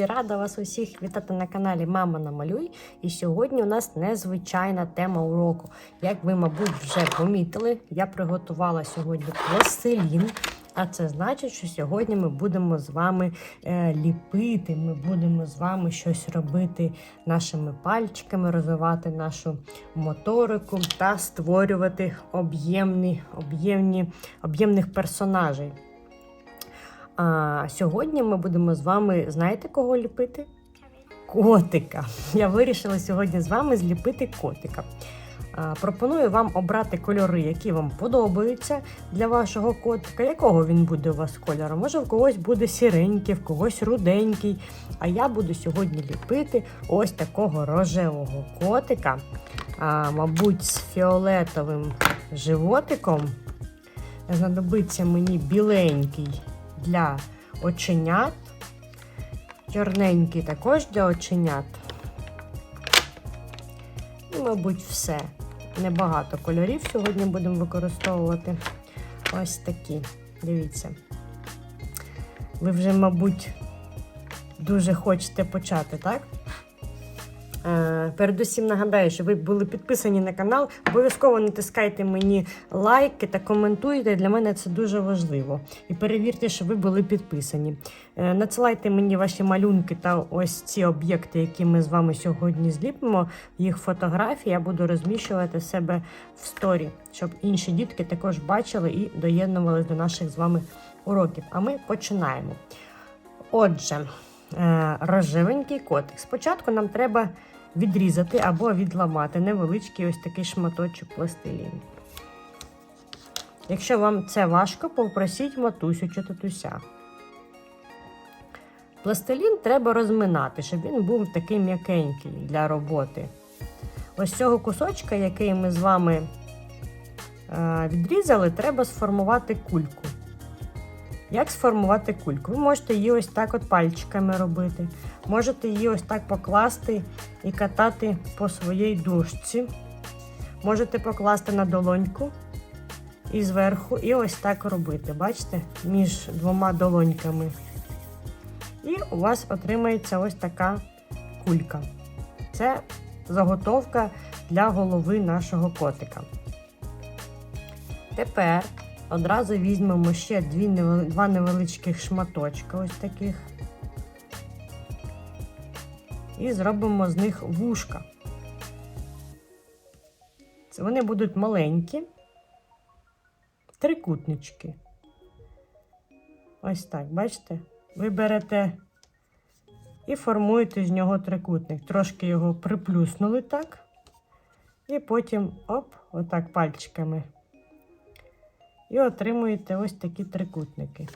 любі! Рада вас усіх вітати на каналі Мама Намалюй. І сьогодні у нас незвичайна тема уроку. Як ви, мабуть, вже помітили, я приготувала сьогодні пластилін. А це значить, що сьогодні ми будемо з вами е, ліпити, ми будемо з вами щось робити нашими пальчиками, розвивати нашу моторику та створювати об'ємні, об'ємні, об'ємних персонажей. А сьогодні ми будемо з вами, знаєте, кого ліпити? Котика. Я вирішила сьогодні з вами зліпити котика. Пропоную вам обрати кольори, які вам подобаються для вашого котика. Якого він буде у вас кольору? Може, в когось буде сіренький, в когось руденький. А я буду сьогодні ліпити ось такого рожевого котика, а, мабуть, з фіолетовим животиком. Знадобиться мені біленький для оченят, чорненький також для оченят. І, мабуть, все. Небагато кольорів сьогодні будемо використовувати. Ось такі. Дивіться. Ви вже, мабуть, дуже хочете почати, так? Е, Передусім нагадаю, що ви були підписані на канал. Обов'язково натискайте мені лайки та коментуйте. Для мене це дуже важливо. І перевірте, що ви були підписані. Е, Надсилайте мені ваші малюнки та ось ці об'єкти, які ми з вами сьогодні зліпимо. Їх фотографії я буду розміщувати себе в сторі, щоб інші дітки також бачили і доєднувалися до наших з вами уроків. А ми починаємо. Отже, рожевенький котик. Спочатку нам треба відрізати або відламати невеличкий ось такий шматочок пластиліну. Якщо вам це важко, попросіть матусю чи татуся. Пластилін треба розминати, щоб він був такий м'якенький для роботи. Ось цього кусочка, який ми з вами е, відрізали, треба сформувати кульку. Як сформувати кульку? Ви можете її ось так от пальчиками робити. Можете її ось так покласти і катати по своїй дужці. Можете покласти на долоньку і зверху, і ось так робити. Бачите? Між двома долоньками. І у вас отримається ось така кулька. Це заготовка для голови нашого котика. Тепер одразу візьмемо ще дві, два невеличких шматочка, ось таких. І зробимо з них вушка. Це вони будуть маленькі, трикутнички. Ось так, бачите? Ви берете і формуєте з нього трикутник. Трошки його приплюснули так. І потім оп, отак пальчиками. І отримуєте ось такі трикутники.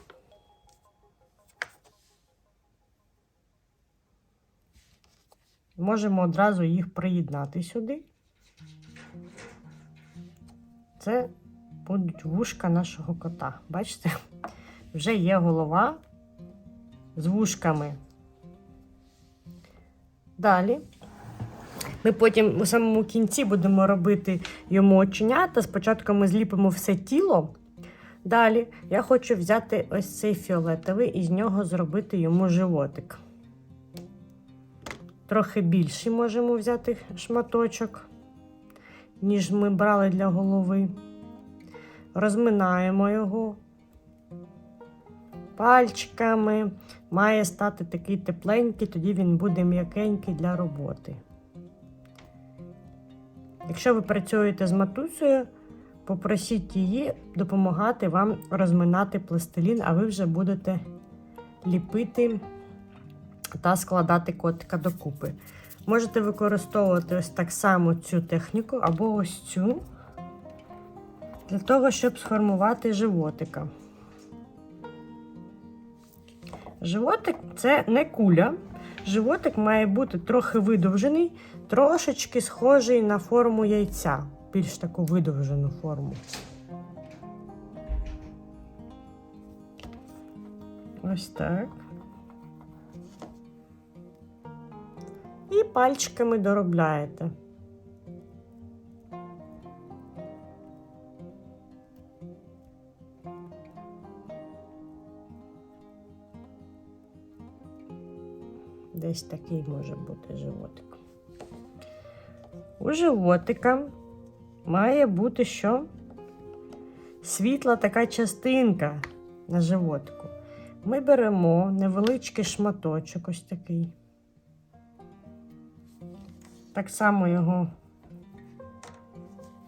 Можемо одразу їх приєднати сюди. Це будуть вушка нашого кота. Бачите? Вже є голова з вушками. Далі. Ми потім у самому кінці будемо робити йому оченята. Спочатку ми зліпимо все тіло. Далі я хочу взяти ось цей фіолетовий і з нього зробити йому животик. Трохи більший можемо взяти шматочок, ніж ми брали для голови. Розминаємо його пальчиками. Має стати такий тепленький, тоді він буде м'якенький для роботи. Якщо ви працюєте з матусею, попросіть її допомагати вам розминати пластилін, а ви вже будете ліпити та складати котика докупи. Можете використовувати ось так само цю техніку або ось цю для того, щоб сформувати животика. Животик це не куля. Животик має бути трохи видовжений, трошечки схожий на форму яйця, більш таку видовжену форму. Ось так. І пальчиками доробляєте. Десь такий може бути животик. У животика має бути що? Світла така частинка на животику. Ми беремо невеличкий шматочок, ось такий. Так само його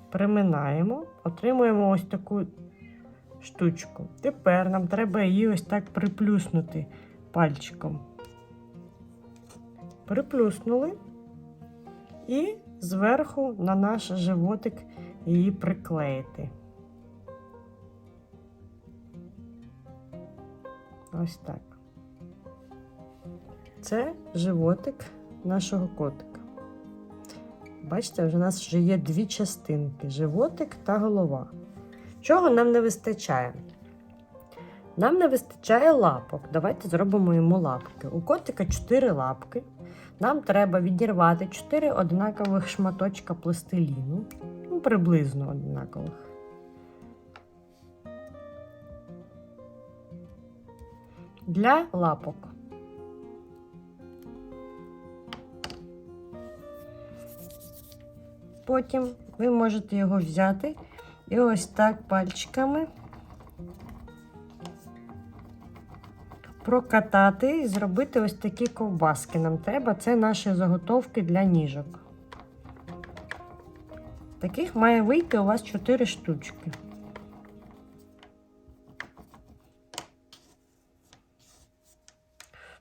приминаємо, отримуємо ось таку штучку. Тепер нам треба її ось так приплюснути пальчиком. Приплюснули і зверху на наш животик її приклеїти. Ось так. Це животик нашого котика. Бачите, вже у нас вже є дві частинки: животик та голова. Чого нам не вистачає? Нам не вистачає лапок. Давайте зробимо йому лапки. У котика 4 лапки. Нам треба відірвати 4 однакових шматочка пластиліну. Ну, приблизно однакових. Для лапок. Потім ви можете його взяти і ось так пальчиками прокатати і зробити ось такі ковбаски. Нам треба це наші заготовки для ніжок. Таких має вийти у вас 4 штучки.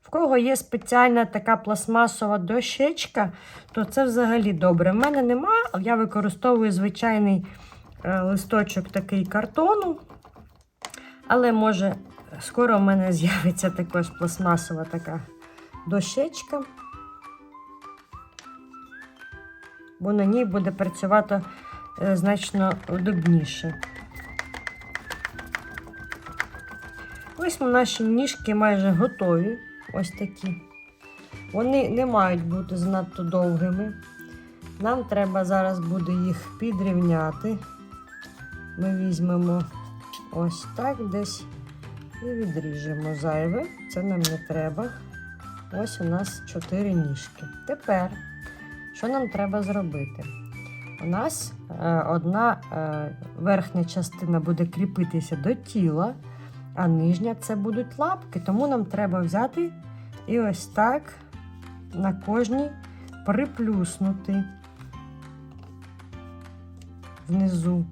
В кого є спеціальна така пластмасова дощечка, то це взагалі добре. В мене нема, я використовую звичайний е, листочок такий картону. Але може, скоро в мене з'явиться також пластмасова така дощечка. Бо на ній буде працювати е, значно удобніше. Ось наші ніжки майже готові. Ось такі. Вони не мають бути занадто довгими. Нам треба зараз буде їх підрівняти. Ми візьмемо ось так десь і відріжемо зайве. Це нам не треба. Ось у нас 4 ніжки. Тепер, що нам треба зробити? У нас е, одна е, верхня частина буде кріпитися до тіла, а нижня це будуть лапки. Тому нам треба взяти і ось так на кожній приплюснути внизу.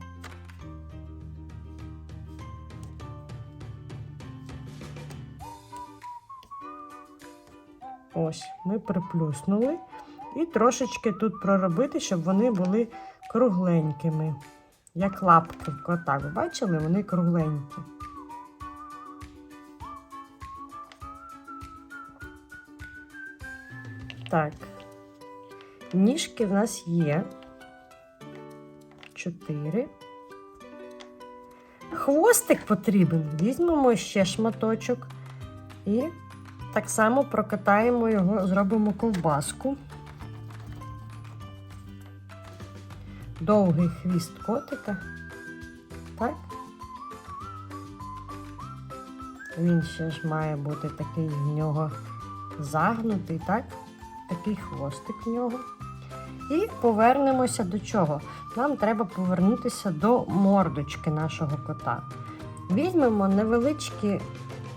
Ось, ми приплюснули. І трошечки тут проробити, щоб вони були кругленькими. Як лапки в кота. Ви бачили? Вони кругленькі. Так. Ніжки в нас є. Чотири. Хвостик потрібен. Візьмемо ще шматочок і так само прокатаємо його, зробимо ковбаску. Довгий хвіст котика. Так. Він ще ж має бути такий в нього загнутий, так? Такий хвостик в нього. І повернемося до чого? Нам треба повернутися до мордочки нашого кота. Візьмемо невеличкі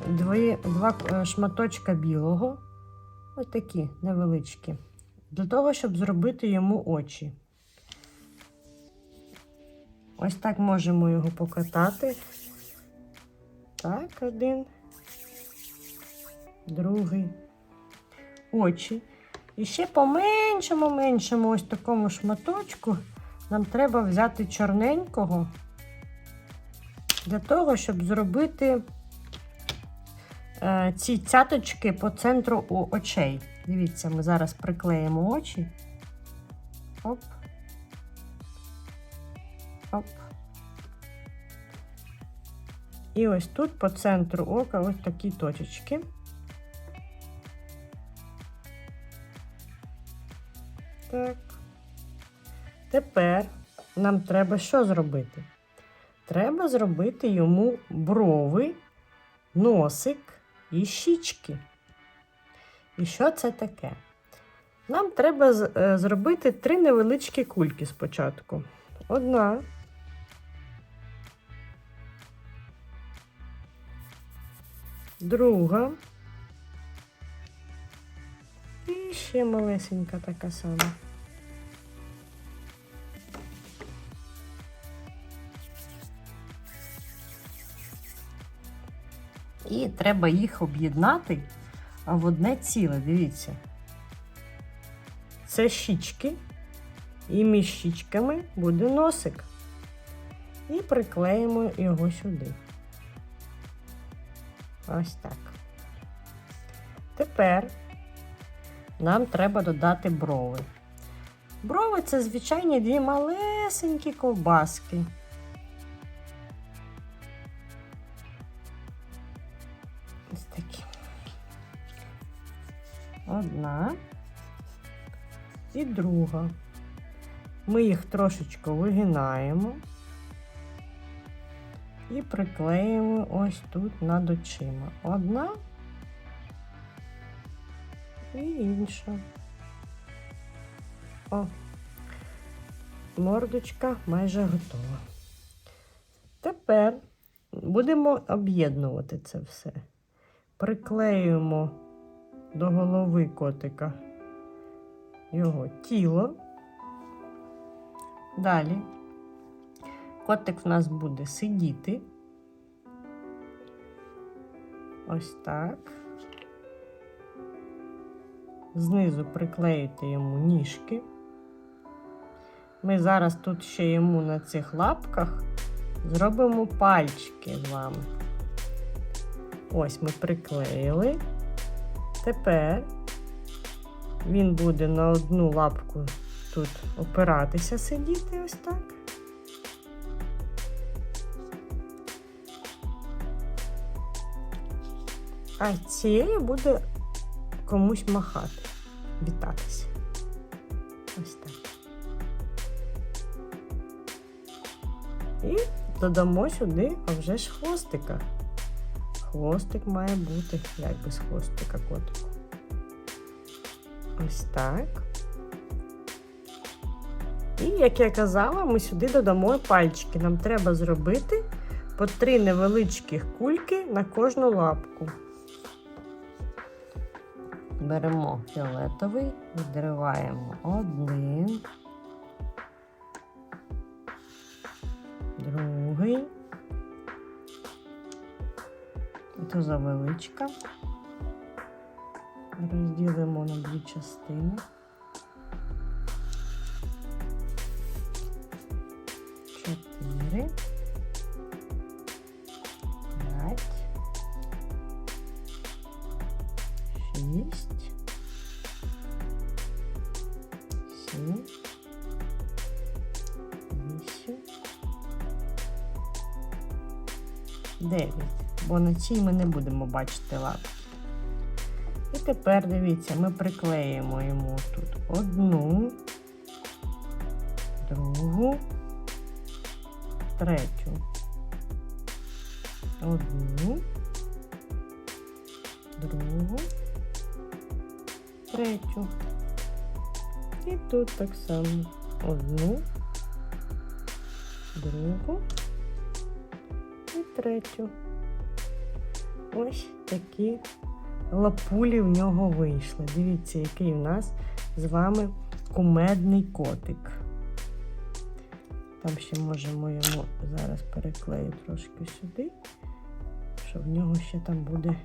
дві, два е, шматочка білого, ось такі невеличкі, для того, щоб зробити йому очі. Ось так можемо його покатати. Так, один, другий. Очі. І ще по меншому, меншому ось такому шматочку нам треба взяти чорненького для того, щоб зробити ці цяточки по центру у очей. Дивіться, ми зараз приклеїмо очі. Оп. Оп. І ось тут по центру ока ось такі точечки. Так. Тепер нам треба що зробити? Треба зробити йому брови, носик і щічки. І що це таке? Нам треба е, зробити три невеличкі кульки спочатку. Одна. Друга. І ще малесенька така сама. І треба їх об'єднати в одне ціле, дивіться. Це щічки, і між щічками буде носик. І приклеїмо його сюди. Ось так. Тепер нам треба додати брови. Брови це звичайні дві малесенькі ковбаски. Одна і друга. Ми їх трошечки вигинаємо і приклеїмо ось тут над очима. Одна і інша. О, мордочка майже готова. Тепер будемо об'єднувати це все. Приклеюємо до голови котика його тіло. Далі котик в нас буде сидіти. Ось так. Знизу приклеїти йому ніжки. Ми зараз тут ще йому на цих лапках зробимо пальчики з вами. Ось ми приклеїли. Тепер він буде на одну лапку тут опиратися, сидіти ось так. А цією буде комусь махати, вітатися. Ось так. І додамо сюди, вже ж хвостика. Хвостик має бути, як без хвостика котику. Ось так. І, як я казала, ми сюди додамо пальчики. Нам треба зробити по три невеличких кульки на кожну лапку. Беремо фіолетовий, відриваємо один, другий. Це завеличка. Розділимо на дві частини. Чотири. П'ять. Шість. Сім. Вісім. Дев'ять. Бо на цій ми не будемо бачити лапки. І тепер дивіться, ми приклеїмо йому тут одну, другу, третю. Одну, другу, третю. І тут так само одну, другу і третю. Ось такі лапулі в нього вийшли. Дивіться, який у нас з вами кумедний котик. Там ще можемо йому зараз переклею трошки сюди, що в нього ще там буде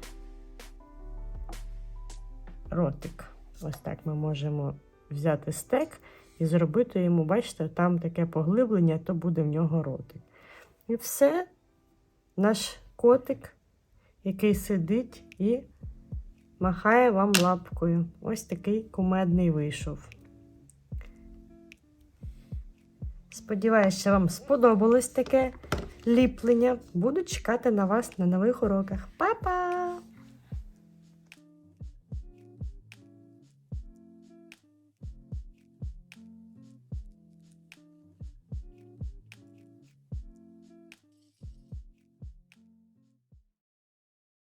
ротик. Ось так ми можемо взяти стек і зробити йому, бачите, там таке поглиблення, то буде в нього ротик. І все, наш котик, який сидить і махає вам лапкою. Ось такий кумедний вийшов. Сподіваюся, що вам сподобалось таке ліплення. Буду чекати на вас на нових уроках. Па-па!